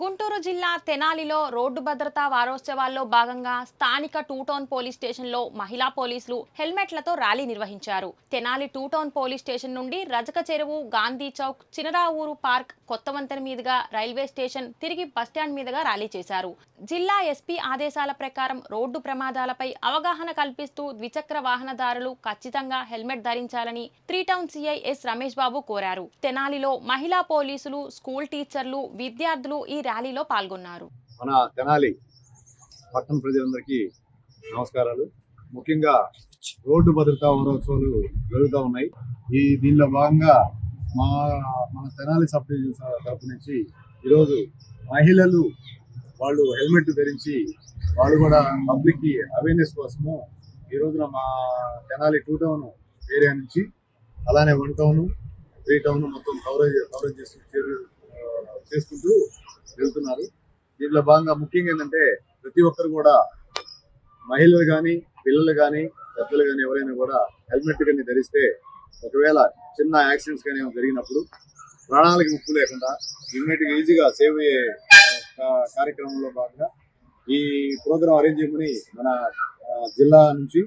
గుంటూరు జిల్లా తెనాలిలో రోడ్డు భద్రతా వారోత్సవాల్లో భాగంగా స్థానిక టూ టౌన్ పోలీస్ స్టేషన్లో మహిళా పోలీసులు హెల్మెట్లతో ర్యాలీ నిర్వహించారు. Tenali two town police station నుండి రజక చెరువు గాంధీ చౌక్ చినరావూరు పార్క్ కొత్త వంతెన మీదుగా రైల్వే స్టేషన్ తిరిగి బస్టాండ్ మీదుగా ర్యాలీ చేశారు. జిల్లా ఎస్పీ ఆదేశాల ప్రకారం రోడ్డు ప్రమాదాలపై అవగాహన కల్పిస్తూ ద్విచక్ర వాహనదారులు ఖచ్చితంగా హెల్మెట్ ధరించాలని three town CI S Ramesh Babu కోరారు. తెనాలిలో మహిళా పోలీసులు స్కూల్ టీచర్లు విద్యార్థులు ఈ ర్యాలీలో పాల్గొన్నారు. మన తెనాలి పట్టణ ప్రజలందరికీ నమస్కారాలు. ముఖ్యంగా రోడ్డు భద్రతా వారోత్సవాలు జరుగుతూ ఉన్నాయి. ఈ దీనిలో భాగంగా మా మన తెనాలి సబ్ డివిజన్ తరపు నుంచి ఈరోజు మహిళలు వాళ్ళు హెల్మెట్ ధరించి వాళ్ళు కూడా పబ్లిక్కి అవేర్నెస్ కోసము ఈ రోజున మా తెనాలి టూ టౌన్ ఏరియా నుంచి అలానే వన్ టౌన్ త్రీ టౌన్ మొత్తం కవరేజ్ కవరేజ్ చేస్తూ చేరు- చేసుకుంటూ వెళ్తున్నారు. దీంట్లో భాగంగా ముఖ్యంగా ఏంటంటే ప్రతి ఒక్కరు కూడా మహిళలు కానీ పిల్లలు కానీ పెద్దలు కానీ ఎవరైనా కూడా హెల్మెట్ కానీ ధరిస్తే ఒకవేళ చిన్న యాక్సిడెంట్స్ కానీ జరిగినప్పుడు ప్రాణాలకు ముప్పు లేకుండా ఇమ్మీడియట్గా ఈజీగా సేవ్ అయ్యే కార్యక్రమంలో భాగంగా ఈ ప్రోగ్రాం అరేంజ్ చేయమని మన జిల్లా నుంచి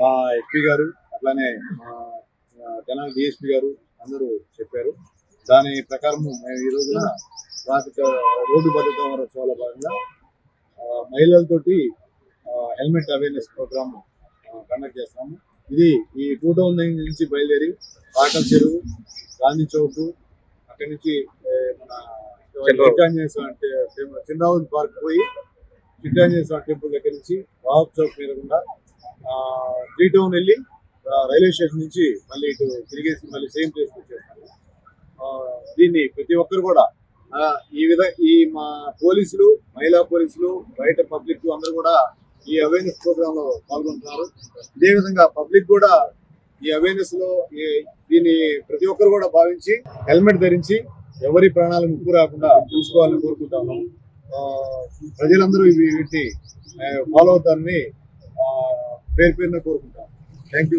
మా ఎస్పీ గారు అట్లానే మా ఆ, డిఎస్పీ గారు అందరూ చెప్పారు. దాని ప్రకారం మేము ఈ రోజున ట్రాఫిక్ రోడ్డు భద్రతా వారోత్సవాల భాగంగా మహిళలతోటి హెల్మెట్ అవేర్నెస్ ప్రోగ్రామ్ కండక్ట్ చేస్తాము. ఇది ఈ టూ టౌన్ నుంచి బయలుదేరి పాటల చెరువు గాంధీ చౌక్ అక్కడి నుంచి మన చిట్టాంజనేయ స్వామి టెంపుల్ చిన్నరావు పార్క్ పోయి చిట్టాంజనేయ స్వామి టెంపుల్ దగ్గర నుంచి రావు చౌక్ మీద గుండా త్రీ టౌన్ వెళ్ళి రైల్వే స్టేషన్ నుంచి మళ్ళీ ఇటు తిరిగేసి మళ్ళీ సేమ్ ప్లేస్ వచ్చేస్తాము. దీన్ని ప్రతి ఒక్కరు కూడా ఈ విధ ఈ మా పోలీసులు మహిళా పోలీసులు బయట పబ్లిక్ అందరూ కూడా ఈ అవేర్నెస్ ప్రోగ్రామ్లో పాల్గొంటున్నారు. ఇదే విధంగా పబ్లిక్ కూడా ఈ అవేర్నెస్లో ఈ- దీన్ని ప్రతి ఒక్కరు కూడా భావించి హెల్మెట్ ధరించి ఎవరి ప్రాణాలు ముప్పు రాకుండా చూసుకోవాలని కోరుకుంటాము ఆ, ప్రజలందరూ ఇవి వీటిని ఫాలో అవుతారని ఆ, పేరు పేరున కోరుకుంటాం. Thank you